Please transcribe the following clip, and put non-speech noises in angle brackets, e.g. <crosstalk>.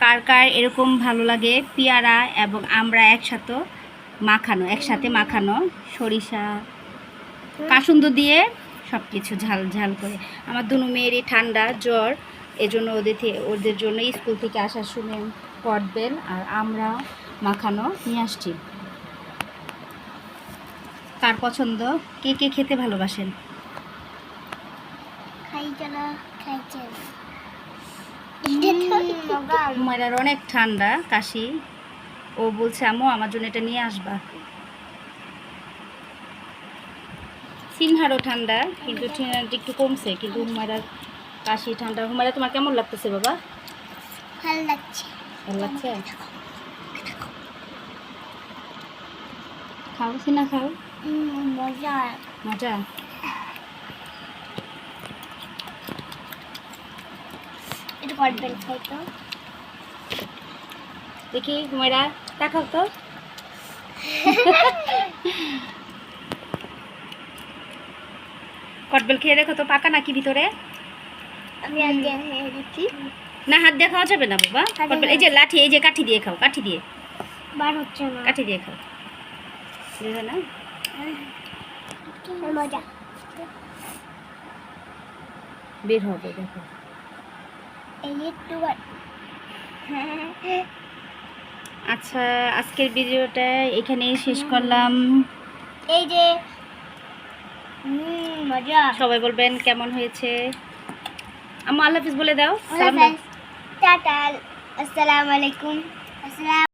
কার কার এরকম ভালো লাগে? পেয়ারা এবং আমরা একসাথে মাখানো একসাথে মাখানো সরিষা, কাসুন্দ দিয়ে সব কিছু ঝাল ঝাল করে। আমার দুনো মেয়েরই ঠান্ডা জ্বর, এজন্য ওদের ওদের জন্য স্কুল থেকে আসার সময় কটবেল আর আমরা মাখানো নিয়ে আসছি। কার পছন্দ? কে কে খেতে ভালোবাসেন? খাইছে না খাইছে হুমায়রার অনেক ঠান্ডা কাশি। ও বলছে আম্মু আমার জন্য এটা নিয়ে আসবা। সিনহারও ঠান্ডা কিন্তু একটু কমছে কিন্তু হুমায়রার কাশি ঠান্ডা হুমায়রা তোমার কেমন লাগতেছে বাবা? ভালো লাগছে। ভালো লাগছে? খাও সিনা খাও। মজা। মজা? করবেন খাইতো দেখি হুমায়রা দেখাও তো। কটবেল খেয়ে দেখো তো পাকা নাকি ভিতরে? আমি না হাত দিয়ে খাওয়া যাবে না বাবা? কটবেল এই যে লাঠি এই যে কাঠি দিয়ে খাও কাঠি দিয়ে। বার হচ্ছে না। কাঠি দিয়ে খাও। দেখো না। মজা। বের হবে দেখো। <laughs> আচ্ছা আজকের ভিডিওটা এখানেই শেষ করলাম। এই যে মজা। সবাই বলবেন কেমন হয়েছে? আমার আল্লাহ হাফিজ বলে দাও। টাটা আসসালামু আলাইকুম। আসসালাম